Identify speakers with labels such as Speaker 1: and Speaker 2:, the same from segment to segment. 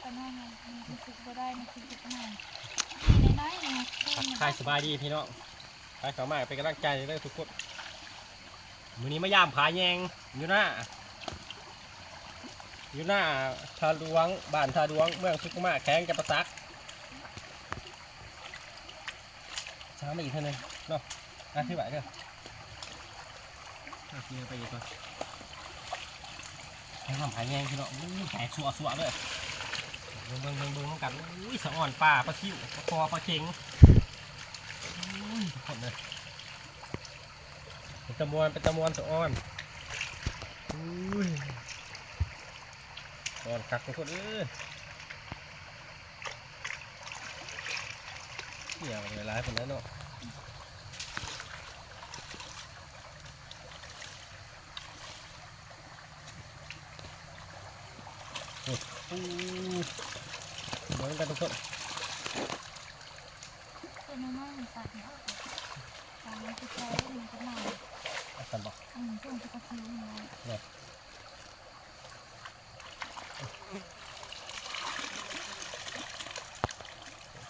Speaker 1: แต่นั่นมันคือบ่ได้มันคือจุดใหม่น้นี่ย
Speaker 2: คายสบายดีพี่น้องคายเขามาเป็นกำลังใจเลยทุกคนมือนี้มายามผาแยงอยู่หน้าอยู่หน้าทาดวงบ้านทาดวงเมืองสุขุมะแข้งกับประซักช้างมาอีกเท่านึงเนาะอะที่ไหวเด้อเอากินไปอีกก่อน ให้ความผายแยงพี่น้องอุ้ยแตกสัวสัวๆเลยเบิ่งเบิ่งเบิ่งเบิ่งน้ำกันอุ้ยสะอ่อนปลาปลาซิวปลาคอปลาเค็งทุกคนเลยเป็นตะมวนเป็นตะมวนสะอ้อนอุ้ยสะอ้อนคักทุกคนเอ้ยเหี่ยวเลายคนนั้นเนาะโอ้โห เหมือนกันทุกคน
Speaker 1: ตัวน้อยๆมันตัดเนาะตามมันคือใช้มันก็มา
Speaker 2: อากันบอก
Speaker 1: อืมช่วงที่กระซิวมัน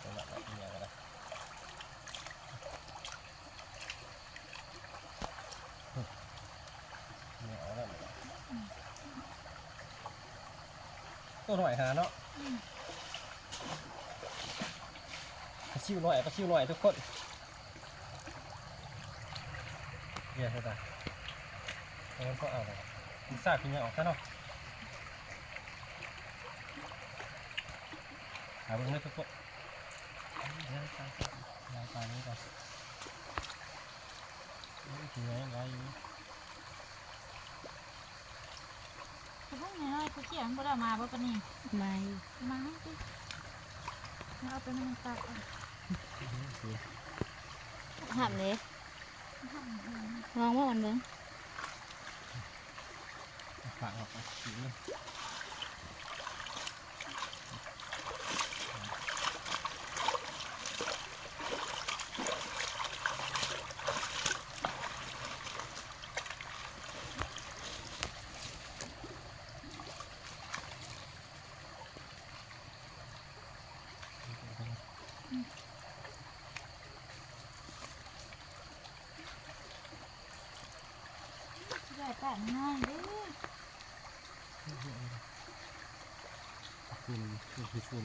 Speaker 2: จังหวะแบบนี้ก็ได้เนี่ยเอาแล้ว ตัวหน่อยหาเนาะปลาชิวหน่อยปลาชิวหน่อยทุกคนเดี๋ยวเท่าไหร่แล้วก็เอาเลยพิซซ่ากินยังออกซะเนาะหาเบิ่งเลยทุกคนเดี๋ยวไปยายไปนี่ก่อนนี่ถึงไหนไว้อยู่
Speaker 1: กูเกี่ยงบ่ได้มาบ่ปะนี่
Speaker 3: ไม่
Speaker 1: มาสิเอาไปมันตักเอา
Speaker 3: หับเลยลองว่ามันเบิ้ง
Speaker 2: ฝากออกไปสีนี่
Speaker 1: ได้ แป้งง่ายเด้อ
Speaker 2: คุณคุณ